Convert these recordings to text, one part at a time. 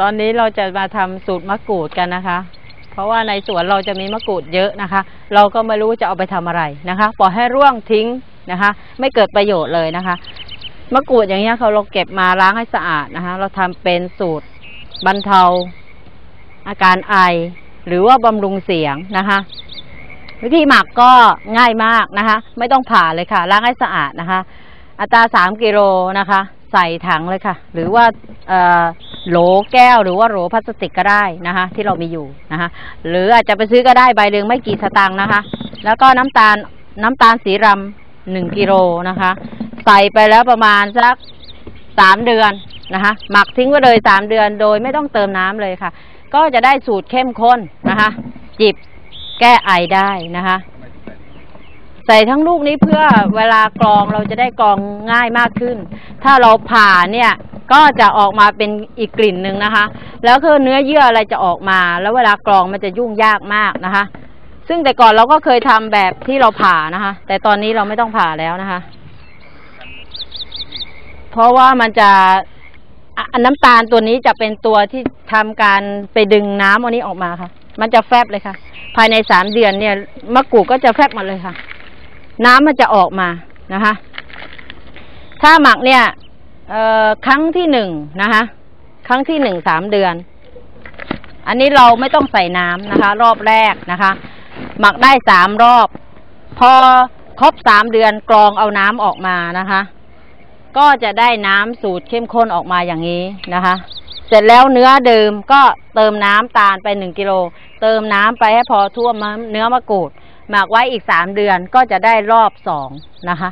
ตอนนี้เราจะมาทำสูตรมะกรูดกันนะคะ เพราะว่าในสวนเราจะมีมะกรูดเยอะนะคะ เราก็ไม่รู้จะเอาไปทำอะไรนะคะปล่อยให้ร่วงทิ้งนะคะ ไม่เกิดประโยชน์เลยนะคะ มะกรูดอย่างเงี้ยเขาเราเก็บมาล้างให้สะอาดนะคะ เราทำเป็นสูตรบรรเทา อาการไอ หรือว่าบำรุงเสียงนะคะวิธีหมักก็ง่ายมากนะคะ ไม่ต้องผ่าเลยค่ะล้างให้สะอาดนะคะ อัตราสามกิโลนะคะ ใส่ถังเลยค่ะ หรือว่าโหลแก้วหรือว่าโหลพลาสติกก็ได้นะคะ ที่เรามีอยู่นะคะหรืออาจจะไปซื้อก็ได้ใบหนึ่งไม่กี่สตางค์นะคะ แล้วก็น้ำตาลน้ำตาลสีรำหนึ่งกิโลนะคะ ใส่ไปแล้วประมาณสักสามเดือนนะคะ หมักทิ้งไว้เลยสามเดือนโดยไม่ต้องเติมน้ำเลยค่ะ ก็จะได้สูตรเข้มข้นนะคะ จิบแก้ไอได้นะคะ ใส่ทั้งลูกนี้เพื่อเวลากรองเราจะได้กรองง่ายมากขึ้น ถ้าเราผ่าเนี่ยก็จะออกมาเป็นอีกกลิ่นหนึ่งนะคะ แล้วคือเนื้อเยื่ออะไรจะออกมา แล้วเวลากรองมันจะยุ่งยากมากนะคะ ซึ่งแต่ก่อนเราก็เคยทำแบบที่เราผ่านะคะ แต่ตอนนี้เราไม่ต้องผ่าแล้วนะคะ เพราะว่ามันจะอน้ำตาลตัวนี้จะเป็นตัวที่ทำการไปดึงน้ำอันนี้ออกมาค่ะ มันจะแฟบเลยค่ะ ภายในสามเดือนเนี่ยมะกรูดก็จะแฟบหมดเลยค่ะ น้ำมันจะออกมานะคะ ถ้าหมักเนี่ยเออครั้งที่หนึ่งนะคะ ครั้งที่หนึ่งสามเดือน อันนี้เราไม่ต้องใส่น้ำนะคะ รอบแรกนะคะ หมักได้สามรอบ พอครบสามเดือนกรองเอาน้ำออกมานะคะ ก็จะได้น้ำสูตรเข้มข้นออกมาอย่างนี้นะคะ เสร็จแล้วเนื้อเดิมก็เติมน้ำตาลไปหนึ่งกิโล เติมน้ำไปให้พอท่วมเนื้อมะกรูด หมักไว้อีกสามเดือนก็จะได้รอบสองนะคะ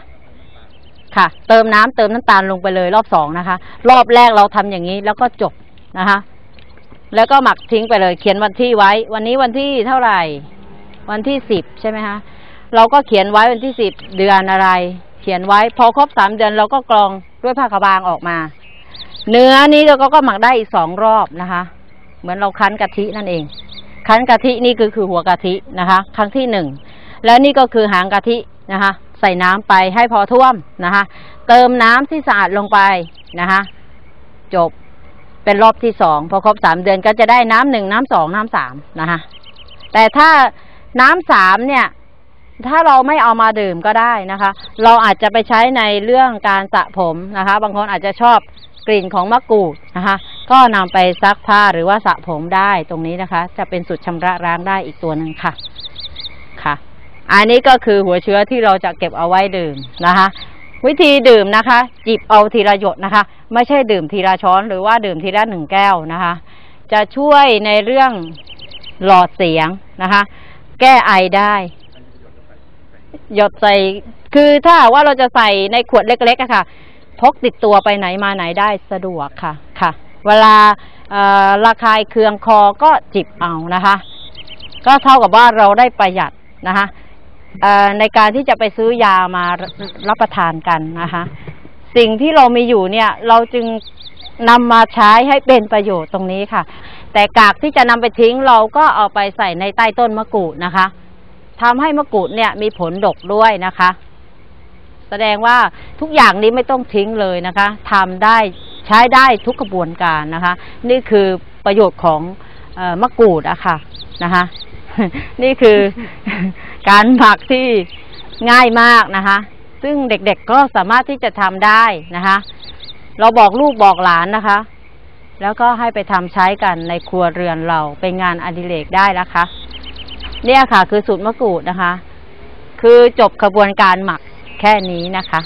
ค่ะ เติมน้ำเติมน้ำตาลลงไปเลยรอบสองนะคะ รอบแรกเราทำอย่างนี้แล้วก็จบนะคะ แล้วก็หมักทิ้งไปเลย เขียนวันที่ไว้ วันนี้วันที่เท่าไหร่ วันที่สิบใช่ไหมคะเราก็เขียนไว้วันที่สิบเดือนอะไร เขียนไว้ พอครบสามเดือนเราก็กรองด้วยผ้าขาวบางออกมา เนื้อนี้เราก็หมักได้อีกสองรอบนะคะ เหมือนเราคั้นกะทินั่นเอง คั้นกะทินี่คือคือหัวกะทินะคะ ครั้งที่หนึ่งแล้วนี่ก็คือหางกะทินะคะ ใส่น้ำไปให้พอท่วมนะคะ เติมน้ำที่สะอาดลงไปนะคะ จบเป็นรอบที่สองพอครบสามเดือนก็จะได้น้ำหนึ่งน้ำสองน้ำสามนะคะ แต่ถ้าน้ำสามเนี่ย ถ้าเราไม่เอามาดื่มก็ได้นะคะ เราอาจจะไปใช้ในเรื่องการสระผมนะคะ บางคนอาจจะชอบกลิ่นของมะกรูดนะคะ ก็นำไปซักผ้าหรือว่าสระผมได้ตรงนี้นะคะ จะเป็นสูตรชำระล้างได้อีกตัวหนึ่งค่ะค่ะ อันนี้ก็คือหัวเชื้อที่เราจะเก็บเอาไว้ดื่มนะคะ วิธีดื่มนะคะ จิบเอาทีละหยดนะคะ ไม่ใช่ดื่มทีละช้อน หรือว่าดื่มทีละหนึ่งแก้วนะคะ จะช่วยในเรื่องหลอดเสียงนะคะ แก้ไอได้หยดใส่คือถ้าว่าเราจะใส่ในขวดเล็กๆอะค่ะ พกติดตัวไปไหนมาไหนได้สะดวกค่ะ เวลาระคายเคืองคอก็จิบเอานะคะ ก็เท่ากับว่าเราได้ประหยัดนะคะในการที่จะไปซื้อยามารับประทานกันนะคะ สิ่งที่เรามีอยู่เนี่ยเราจึงนำมาใช้ให้เป็นประโยชน์ตรงนี้ค่ะ แต่กากที่จะนำไปทิ้งเราก็เอาไปใส่ในใต้ต้นมะกรูดนะคะทำให้มะกรูดเนี่ยมีผลดกด้วยนะคะ แสดงว่าทุกอย่างนี้ไม่ต้องทิ้งเลยนะคะทำได้ ใช้ได้ทุกกระบวนการนะคะ นี่คือประโยชน์ของอมะกรูดอะค่ะนะคะ นี่คือการหมักที่ง่ายมากนะคะ ซึ่งเด็กๆก็สามารถที่จะทำได้นะคะ เราบอกลูกบอกหลานนะคะ แล้วก็ให้ไปทำใช้กันในครัวเรือนเราเป็นงานอดิเรกได้นะคะ เนี่ยค่ะคือสูตรมะกรูดนะคะ คือจบกระบวนการหมักแค่นี้นะคะ